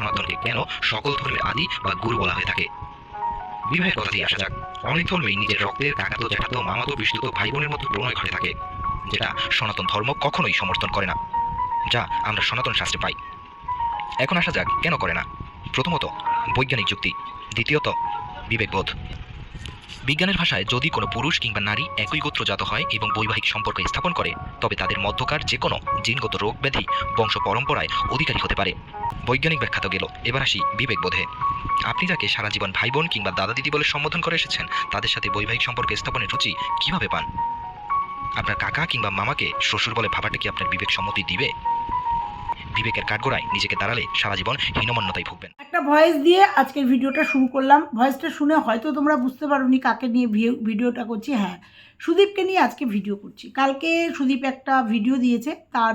সনাতনকে কেন সকল ধর্মের আদি বা গুরু বলা হয়ে থাকে? বিবাহের কথাতেই আসা যাক। অনেক ধর্মেই নিজের রক্তের কাকাতো, জ্যাঠাতো, মামাতো, বিষ্ণুতো ভাই বোনের মতো প্রণয় ঘটে থাকে, যেটা সনাতন ধর্ম কখনোই সমর্থন করে না, যা আমরা সনাতন শাস্ত্রে পাই। এখন আসা যাক কেন করে না। প্রথমত, বৈজ্ঞানিক যুক্তি, দ্বিতীয়ত, বিবেকবোধ। বিজ্ঞানের ভাষায় যদি কোনো পুরুষ কিংবা নারী একই গোত্রজাত হয় এবং বৈবাহিক সম্পর্ক স্থাপন করে, তবে তাদের মধ্যকার যে কোনো জিনগত রোগ ব্যাধি, বংশ পরম্পরায় অধিকারী হতে পারে। বৈজ্ঞানিক ব্যাখ্যা তো গেল। এবার আসি বিবেকবোধে আপনি যাকে সারা জীবন ভাই বোন কিংবা দাদা দিদি বলে সম্বোধন করে এসেছেন, তাদের সাথে বৈবাহিক সম্পর্ক স্থাপনের রুচি কীভাবে পান? আপনার কাকা কিংবা মামাকে শ্বশুর বলে ভাবাটা কি আপনার বিবেক সম্মতি দিবে? বিবেকের কাঠগোড়ায় নিজেকে দাঁড়ালে সারা জীবন হীনমন্যতায় ভুগবেন। একটা ভয়েস দিয়ে আজকের ভিডিওটা শুরু করলাম। ভয়েসটা শুনে হয়তো তোমরা বুঝতে পারোনি কাকে নিয়ে ভিডিওটা করছি। হ্যাঁ সুদীপকে নিয়ে আজকে ভিডিও করছি। কালকে সুদীপ একটা ভিডিও দিয়েছে, তার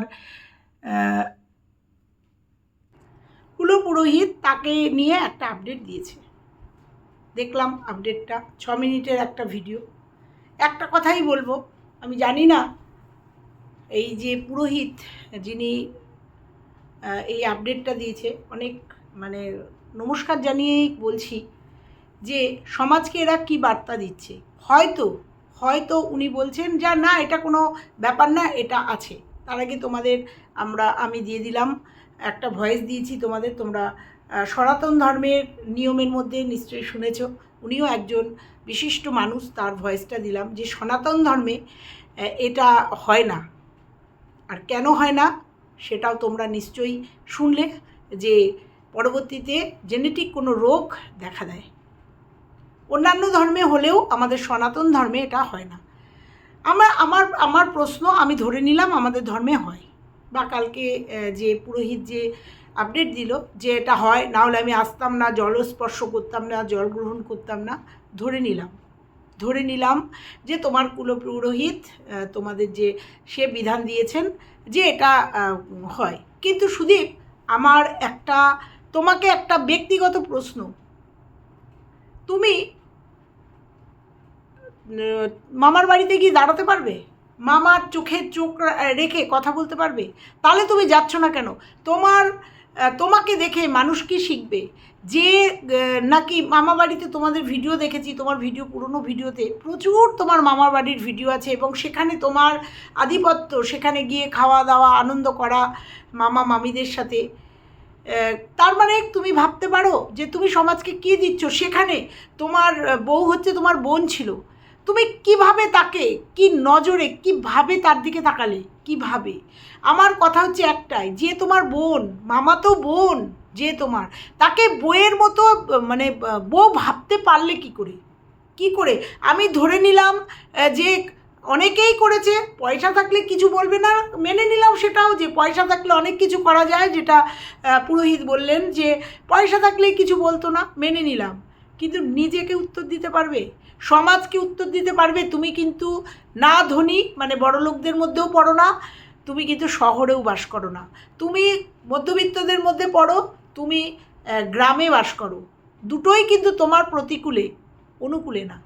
কুলো পুরোহিত তাকে নিয়ে একটা আপডেট দিয়েছে। দেখলাম আপডেটটা, ছ মিনিটের একটা ভিডিও। একটা কথাই বলব, আমি জানি না, এই যে পুরোহিত যিনি এই আপডেটটা দিয়েছে। অনেক মানে নমস্কার জানিয়েই বলছি যে, সমাজকে এরা কি বার্তা দিচ্ছে? হয়তো হয়তো উনি বলছেন যা, না, এটা কোনো ব্যাপার না, এটা আছে। তার আগে তোমাদের আমরা, আমি দিয়ে দিলাম, একটা ভয়েস দিয়েছি তোমাদের, তোমরা সনাতন ধর্মের নিয়মের মধ্যে নিশ্চয়ই শুনেছ। উনিও একজন বিশিষ্ট মানুষ, তার ভয়েসটা দিলাম যে, সনাতন ধর্মে এটা হয় না। আর কেন হয় না? সেটাও তোমরা নিশ্চয়ই শুনলে যে পরবর্তীতে জেনেটিক কোনো রোগ দেখা দেয়। অন্যান্য ধর্মে হলেও আমাদের সনাতন ধর্মে এটা হয় না। আমরা, আমার আমার প্রশ্ন আমি ধরে নিলাম আমাদের ধর্মে হয়। বা কালকে যে পুরোহিত যে আপডেট দিল যে এটা হয়, না হলে আমি আসতাম না, জল স্পর্শ করতাম না, জল গ্রহণ করতাম না, ধরে নিলাম। ধরে নিলাম যে তোমার কুলপুরোহিত তোমাদের যে সে বিধান দিয়েছেন যে এটা হয়। কিন্তু সুদীপ, আমার একটা, তোমাকে একটা ব্যক্তিগত প্রশ্ন। তুমি মামার বাড়িতে গিয়ে দাঁড়াতে পারবে? মামার চোখে চোখ রেখে কথা বলতে পারবে? তাহলে তুমি যাচ্ছ না কেন? তোমার তোমাকে দেখে মানুষ কি শিখবে? যে নাকি মামা বাড়িতে তোমাদের ভিডিও দেখেছি, তোমার ভিডিও পুরনো ভিডিওতে প্রচুর তোমার মামার বাড়ির ভিডিও আছে এবং সেখানে তোমার আধিপত্য, সেখানে গিয়ে খাওয়া দাওয়া, আনন্দ করা মামা মামিদের সাথে। তার মানে তুমি ভাবতে পারো যে তুমি সমাজকে কী দিচ্ছ? সেখানে তোমার বউ হচ্ছে তোমার বোন ছিল। তুমি কীভাবে তাকে, কি নজরে, কীভাবে তার দিকে তাকালে? কীভাবে? আমার কথা হচ্ছে একটাই, যে তোমার বোন, মামা তো বোন, যে তোমার, তাকে বইয়ের মতো মানে বউ ভাবতে পারলে কি করে? কি করে? আমি ধরে নিলাম যে অনেকেই করেছে, পয়সা থাকলে কিছু বলবে না, মেনে নিলাম সেটাও যে পয়সা থাকলে অনেক কিছু করা যায়, যেটা পুরোহিত বললেন যে, পয়সা থাকলেই কিছু বলতো না, মেনে নিলাম। কিন্তু নিজেকে উত্তর দিতে পারবে, সমাজকে উত্তর দিতে পারবে। তুমি কিন্তু না ধনী মানে বড় লোকদের মধ্যেও পড়ো না, তুমি কিন্তু শহরেও বাস করো না। তুমি মধ্যবিত্তদের মধ্যে পড়ো, তুমি গ্রামে বাস করো। দুটোই কিন্তু তোমার প্রতিকূলে, অনুকূলে না।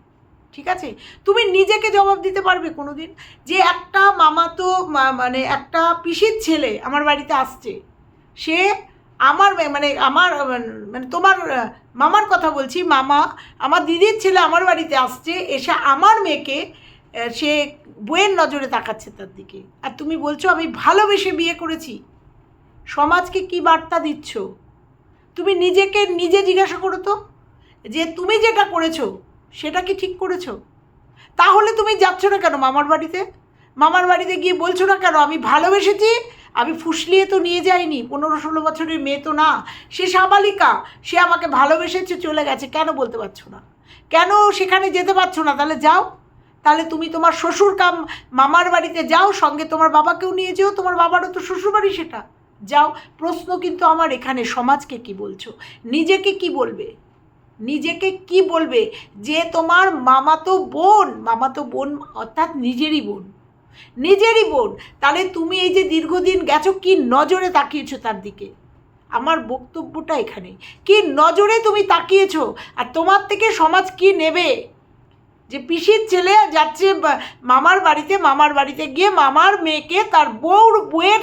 ঠিক আছে? তুমি নিজেকে জবাব দিতে পারবে কোনো দিন যে একটা মামা তো মানে একটা পিসির ছেলে আমার বাড়িতে আসছে, সে আমার মানে আমার মানে তোমার, মামার কথা বলছি, মামা, আমার দিদির ছেলে আমার বাড়িতে আসছে, এসে আমার মেয়েকে সে বইয়ের নজরে তাকাচ্ছে তার দিকে। আর তুমি বলছো, আমি ভালোবেসে বিয়ে করেছি। সমাজকে কি বার্তা দিচ্ছ? তুমি নিজেকে নিজে জিজ্ঞাসা করো তো, যে তুমি যেটা করেছ, সেটা কি ঠিক করেছ? তাহলে তুমি যাচ্ছ না কেন মামার বাড়িতে? মামার বাড়িতে গিয়ে বলছো না কেন, আমি ভালোবেসেছি আমি ফুসলিয়ে তো নিয়ে যাইনি, পনেরো ষোলো বছরের মেয়ে তো না। সে সাবালিকা, সে আমাকে ভালোবেসেছে চলে গেছে, কেন বলতে পারছ না? কেন সেখানে যেতে পারছ না? তাহলে যাও। তাহলে তুমি তোমার শ্বশুর কাম, মামার বাড়িতে যাও, সঙ্গে তোমার বাবাকেও নিয়ে যেও, তোমার বাবারও তো শ্বশুর বাড়ি সেটা। যাও, প্রশ্ন কিন্তু আমার এখানে সমাজকে কি বলছো? নিজেকে কি বলবে? নিজেকে কি বলবে? যে তোমার মামাতো বোন মামাতো বোন অর্থাৎ নিজেরই বোন। নিজেরই বোন। তাহলে তুমি এই যে দীর্ঘদিন গেছো, কি নজরে তাকিয়েছো তার দিকে? আমার বক্তব্যটা এখানে কি নজরে তুমি তাকিয়েছো? আর তোমার থেকে সমাজ কি নেবে? যে পিসির ছেলে যাচ্ছে মামার বাড়িতে মামার বাড়িতে গিয়ে মামার মেয়েকে তার বউর বউয়ের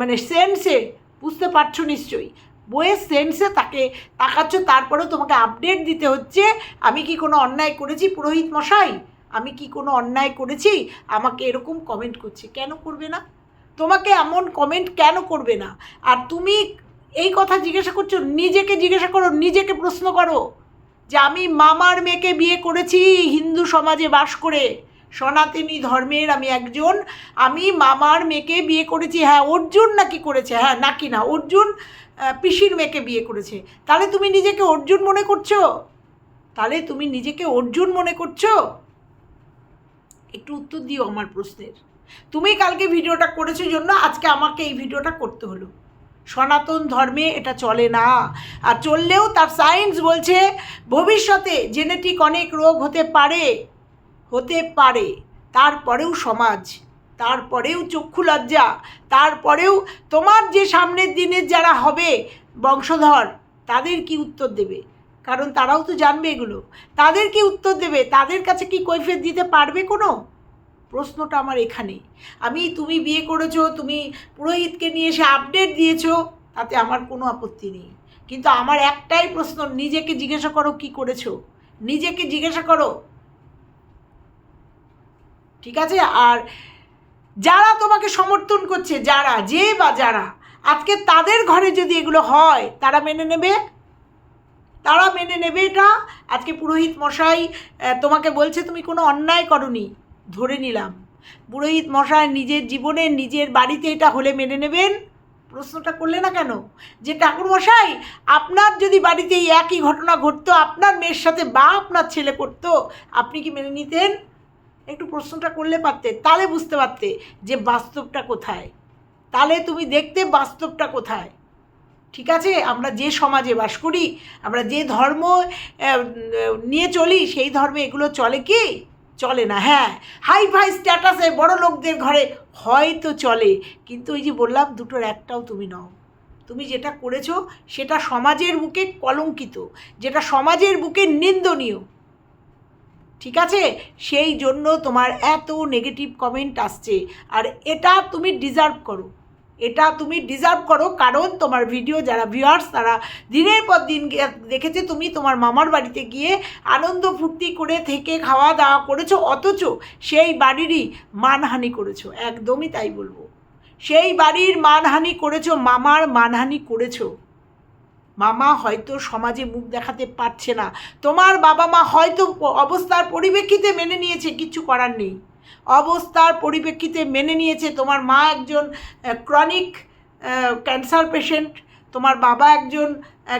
মানে সেন্সে বুঝতে পারছ নিশ্চয়ই? বইয়ের সেন্সে তাকে তাকাচ্ছ, তারপরেও তোমাকে আপডেট দিতে হচ্ছে। আমি কি কোনো অন্যায় করেছি পুরোহিত মশাই? আমি কি কোনো অন্যায় করেছি? আমাকে এরকম কমেন্ট করছে। কেন করবে না? তোমাকে এমন কমেন্ট কেন করবে না? আর তুমি এই কথা জিজ্ঞাসা করছ, নিজেকে জিজ্ঞাসা করো, নিজেকে প্রশ্ন করো যে আমি মামার মেয়েকে বিয়ে করেছি হিন্দু সমাজে বাস করে। সনাতনী ধর্মের আমি একজন। আমি মামার মেয়েকে বিয়ে করেছি হ্যাঁ অর্জুন নাকি করেছে? হ্যাঁ নাকি না, অর্জুন পিসির মেয়েকে বিয়ে করেছে। তাহলে তুমি নিজেকে অর্জুন মনে করছ? তাহলে তুমি নিজেকে অর্জুন মনে করছ? একটু উত্তর দিও আমার প্রশ্নের। তুমি কালকে ভিডিওটা করেছ জন্য আজকে আমাকে এই ভিডিওটা করতে হলো। সনাতন ধর্মে এটা চলে না। আর চললেও তার সায়েন্স বলছে, ভবিষ্যতে জেনেটিক অনেক রোগ হতে পারে হতে পারে। তারপরেও সমাজ, তারপরেও চক্ষু লজ্জা, তারপরেও তোমার যে সামনের দিনের যারা হবে বংশধর, তাদের কি উত্তর দেবে? কারণ তারাও তো জানবে এগুলো। তাদের কি উত্তর দেবে? তাদের কাছে কি কৈফিয়ত দিতে পারবে কোনো? প্রশ্নটা আমার এখানে আমি, তুমি বিয়ে করেছ, তুমি পুরোহিতকে নিয়ে এসে আপডেট দিয়েছ, তাতে আমার কোনো আপত্তি নেই। কিন্তু আমার একটাই প্রশ্ন, নিজেকে জিজ্ঞাসা করো কি করেছ। নিজেকে জিজ্ঞাসা করো। ঠিক আছে? আর যারা তোমাকে সমর্থন করছে, যারা, যে বা যারা, আজকে তাদের ঘরে যদি এগুলো হয়, তারা মেনে নেবে? তারা মেনে নেবে এটা। আজকে পুরোহিত মশাই তোমাকে বলছে তুমি কোনো অন্যায় করনি, ধরে নিলাম। পুরোহিত মশাই নিজের জীবনে নিজের বাড়িতে এটা হলে মেনে নেবেন? প্রশ্নটা করলে না কেন? যে ঠাকুর মশাই, আপনার যদি বাড়িতে এই একই ঘটনা ঘটতো, আপনার মেয়ের সাথে বা আপনার ছেলে করতো, আপনি কি মেনে নিতেন? একটু প্রশ্নটা করলে পারতে, তাহলে বুঝতে পারতে যে বাস্তবটা কোথায়। তাহলে তুমি দেখতে বাস্তবটা কোথায়। ঠিক আছে? আমরা যে সমাজে বাস করি, আমরা যে ধর্ম নিয়ে চলি, সেই ধর্মে এগুলো চলে কি? চলে না হ্যাঁ। হাই ফাই স্ট্যাটাসে বড় লোকদের ঘরে হয়তো চলে, কিন্তু ওই যে বললাম, দুটোর একটাও তুমি নও। তুমি যেটা করেছ, সেটা সমাজের বুকে কলঙ্কিত, যেটা সমাজের বুকে নিন্দনীয়। ঠিক আছে? সেই জন্য তোমার এত নেগেটিভ কমেন্ট আসছে, আর এটা তুমি ডিজার্ভ করো। এটা তুমি ডিজার্ভ করো, কারণ তোমার ভিডিও যারা ভিউয়ার্স তারা দিনের পর দিন দেখেছে তুমি তোমার মামার বাড়িতে গিয়ে আনন্দ ফুর্তি করে থেকে খাওয়া দাওয়া করেছ, অথচ সেই বাড়িরই মানহানি করেছ, একদমই তাই বলব। সেই বাড়ির মানহানি করেছ, মামার মানহানি করেছ। মামা হয়তো সমাজে মুখ দেখাতে পারছে না। তোমার বাবা মা হয়তো অবস্থার পরিপ্রেক্ষিতে মেনে নিয়েছে, কিছু করার নেই। অবস্থার পরিপ্রেক্ষিতে মেনে নিয়েছে। তোমার মা একজন ক্রনিক ক্যান্সার পেশেন্ট তোমার বাবা একজন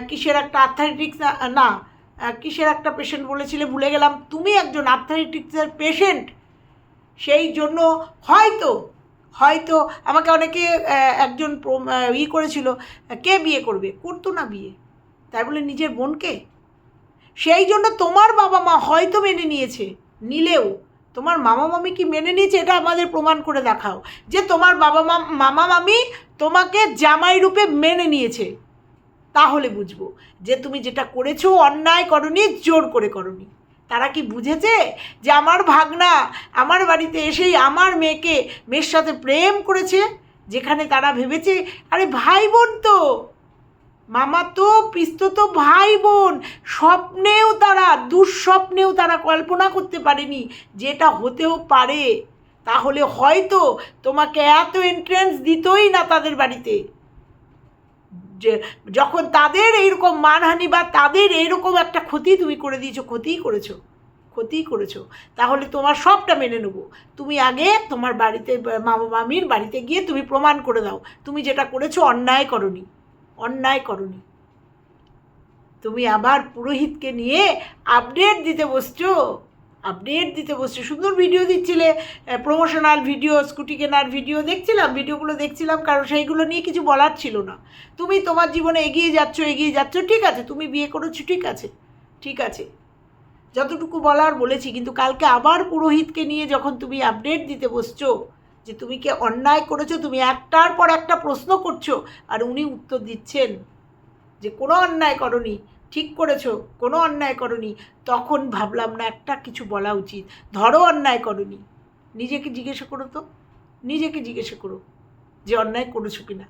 কিসের একটা আর্থাইটিক্স না কিসের একটা পেশেন্ট বলেছিলে, ভুলে গেলাম। তুমি একজন আর্থাইটিক্সের পেশেন্ট সেই জন্য হয়তো হয়তো আমাকে অনেকে একজন ই করেছিল কে বিয়ে করবে? করতো না বিয়ে। তাই বলে নিজের বোনকে? সেই জন্য তোমার বাবা মা হয়তো মেনে নিয়েছে, নিলেও তোমার মামা মামি কি মেনে নিয়েছে এটা আমাদের প্রমাণ করে দেখাও যে তোমার বাবা মামা মামি তোমাকে জামাই রূপে মেনে নিয়েছে। তাহলে বুঝব যে তুমি যেটা করেছ অন্যায় করনি, জোর করে করনি। তারা কি বুঝেছে যে আমার ভাগনা আমার বাড়িতে এসেই আমার মেয়েকে মেয়ের সাথে প্রেম করেছে? যেখানে তারা ভেবেছে, আরে ভাই বোন তো! মামা তো পিস্তো তো ভাই বোন, স্বপ্নেও তারা, দুঃস্বপ্নেও তারা কল্পনা করতে পারেনি যেটা হতেও পারে। তাহলে হয়তো তোমাকে এত এন্ট্রেন্স দিতই না তাদের বাড়িতে। যে যখন তাদের এইরকম মানহানি বা তাদের এইরকম একটা ক্ষতি তুমি করে দিয়েছ, ক্ষতিই করেছ ক্ষতিই করেছ, তাহলে তোমার সবটা মেনে নেব। তুমি আগে তোমার বাড়িতে মামা মামির বাড়িতে গিয়ে তুমি প্রমাণ করে দাও। তুমি যেটা করেছ অন্যায় করনি। অন্যায় করনি। তুমি আবার পুরোহিতকে নিয়ে আপডেট দিতে বসছো? আপডেট দিতে বসছো। সুন্দর ভিডিও দিচ্ছিলে প্রমোশনাল ভিডিও স্কুটি কেনার ভিডিও দেখছিলাম ভিডিওগুলো দেখছিলাম, কারণ সেইগুলো নিয়ে কিছু বলার ছিল না। তুমি তোমার জীবনে এগিয়ে যাচ্ছ এগিয়ে যাচ্ছ, ঠিক আছে, তুমি বিয়ে করেছ, ঠিক আছে ঠিক আছে। যতটুকু বলার বলেছি, কিন্তু কালকে আবার পুরোহিতকে নিয়ে যখন তুমি আপডেট দিতে বসছো যে তুমি কি অন্যায় করেছ, তুমি একটার পর একটা প্রশ্ন করছ, আর উনি উত্তর দিচ্ছেন যে কোনো অন্যায় করনি, ঠিক করেছ, কোনো অন্যায় করনি, তখন ভাবলাম না একটা কিছু বলা উচিত। ধরো অন্যায় করনি, নিজেকে জিজ্ঞাসা করো তো, নিজেকে জিজ্ঞাসা করো যে অন্যায় করেছ কিনা।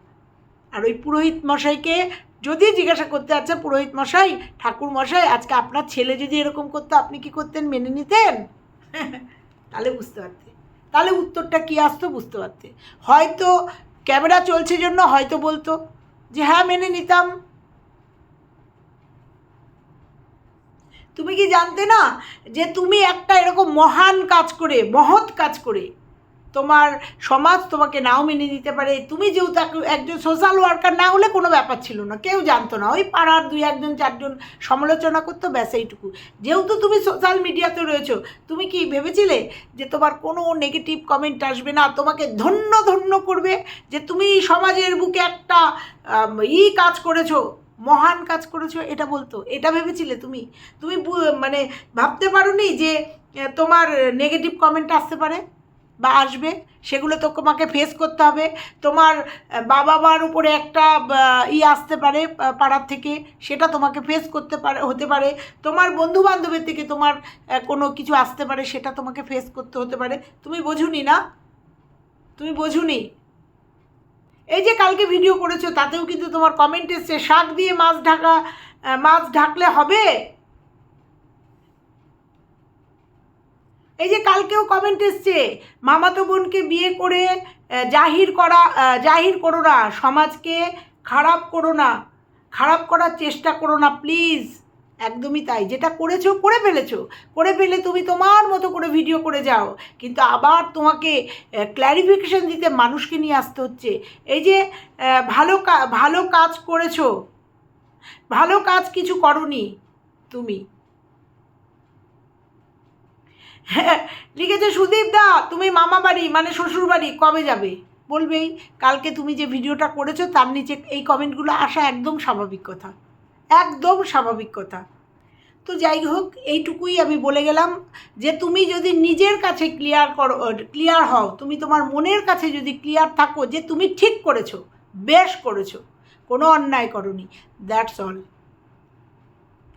আর ওই পুরোহিত মশাইকে যদি জিজ্ঞাসা করতে আচ্ছা পুরোহিত মশাই, ঠাকুর মশাই, আজকে আপনার ছেলে যদি এরকম করতো, আপনি কি করতেন, মেনে নিতেন? তাহলে বুঝতে পারতে। তাহলে উত্তরটা কী আসতো বুঝতে পারতে। হয়তো ক্যামেরা চলছে জন্য হয়তো বলতো যে হ্যাঁ মেনে নিতাম। তুমি কি জানতে না যে, তুমি একটা এরকম মহান কাজ করে, মহৎ কাজ করে তোমার সমাজ তোমাকে নাও মেনে নিতে পারে। তুমি যেহেতু এক- একজন সোশ্যাল ওয়ার্কার না হলে কোনো ব্যাপার ছিল না। কেউ জানতো না। ওই পাড়ার দুই একজন, চারজন সমালোচনা করতো, ব্যাস এইটুকু। যেহেতু তুমি সোশ্যাল মিডিয়াতে রয়েছো, তুমি কি ভেবেছিলে যে তোমার কোনো নেগেটিভ কমেন্ট আসবে না? তোমাকে ধন্য ধন্য করবে যে তুমি সমাজের বুকে একটা ই কাজ করেছ, মহান কাজ করেছ, এটা বলতো। এটা ভেবেছিলে তুমি? তুমি মানে ভাবতে পারোনি যে তোমার নেগেটিভ কমেন্ট আসতে পারে? বা আসবে, সেগুলো তো তোমাকে ফেস করতে হবে। তোমার বাবা মার উপরে একটা ই আসতে পারে পাড়ার থেকে, সেটা তোমাকে ফেস করতে পারে, হতে পারে। তোমার বন্ধু বান্ধবের থেকে তোমার কোনো কিছু আসতে পারে, সেটা তোমাকে ফেস করতে হতে পারে। তুমি বোঝুনি না? তুমি বোঝুনি? এই যে কালকে ভিডিও করেছ, তাতেও কিন্তু তোমার কমেন্ট এসছে, শাক দিয়ে মাছ ঢাকা মাছ ঢাকলে হবে? এই যে কালকেও কমেন্ট এসছে, মামাতো বোনকে বিয়ে করে জাহির করা জাহির করো না, সমাজকে খারাপ করো না, খারাপ করার চেষ্টা করো না প্লিজ একদমই তাই, যেটা করেছ, করে ফেলেছো। করে ফেলে তুমি তোমার মতো করে ভিডিও করে যাও। কিন্তু আবার তোমাকে ক্ল্যারিফিকেশন দিতে মানুষকে নিয়ে আসতে হচ্ছে। এই যে ভালো ভালো কাজ করেছ, ভালো কাজ কিছু করনি তুমি। লিখেছে সুদীপ দা, তুমি মামা বাড়ি মানে শ্বশুর বাড়ি, কবে যাবে? বলবেই, কালকে তুমি যে ভিডিওটা করেছ, তার নিচে এই কমেন্টগুলো আসা একদম স্বাভাবিক কথা। একদম স্বাভাবিক কথা। তো যাই হোক, এইটুকুই আমি বলে গেলাম যে, তুমি যদি নিজের কাছে ক্লিয়ার করো ক্লিয়ার হও, তুমি তোমার মনের কাছে যদি ক্লিয়ার থাকো যে, তুমি ঠিক করেছ, বেশ করেছ, কোনো অন্যায় করনি দ্যাটস অল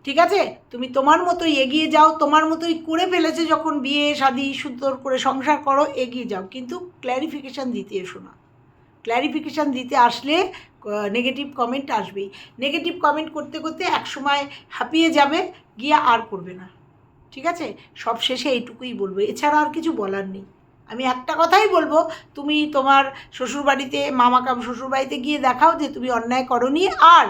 ঠিক আছে? তুমি তোমার মতোই এগিয়ে যাও, তোমার মতোই করে ফেলেছে যখন বিয়ে, শাদি সুন্দর করে সংসার করো, এগিয়ে যাও। কিন্তু ক্ল্যারিফিকেশান দিতে এসো না। ক্ল্যারিফিকেশান দিতে আসলে নেগেটিভ কমেন্ট আসবেই। নেগেটিভ কমেন্ট করতে করতে একসময় হাঁপিয়ে যাবে, গিয়ে আর করবে না। ঠিক আছে? সব শেষে এইটুকুই বলব। এছাড়া আর কিছু বলার নেই। আমি একটা কথাই বলব, তুমি তোমার শ্বশুরবাড়িতে, মামাকাম শ্বশুরবাড়িতে গিয়ে দেখাও যে তুমি অন্যায় করনি, আর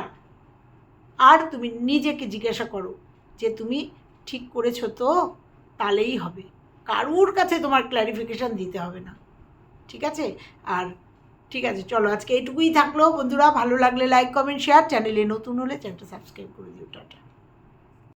আর তুমি নিজেকে জিজ্ঞাসা করো যে তুমি ঠিক করেছ তো? তাহলেই হবে। কারুর কাছে তোমার ক্ল্যারিফিকেশান দিতে হবে না। ঠিক আছে? আর ঠিক আছে, চলো আজকে এইটুকুই থাকল। বন্ধুরা, ভালো লাগলে লাইক কমেন্ট শেয়ার চ্যানেলে নতুন হলে চ্যানেলটা সাবস্ক্রাইব করে দিও। টাটা।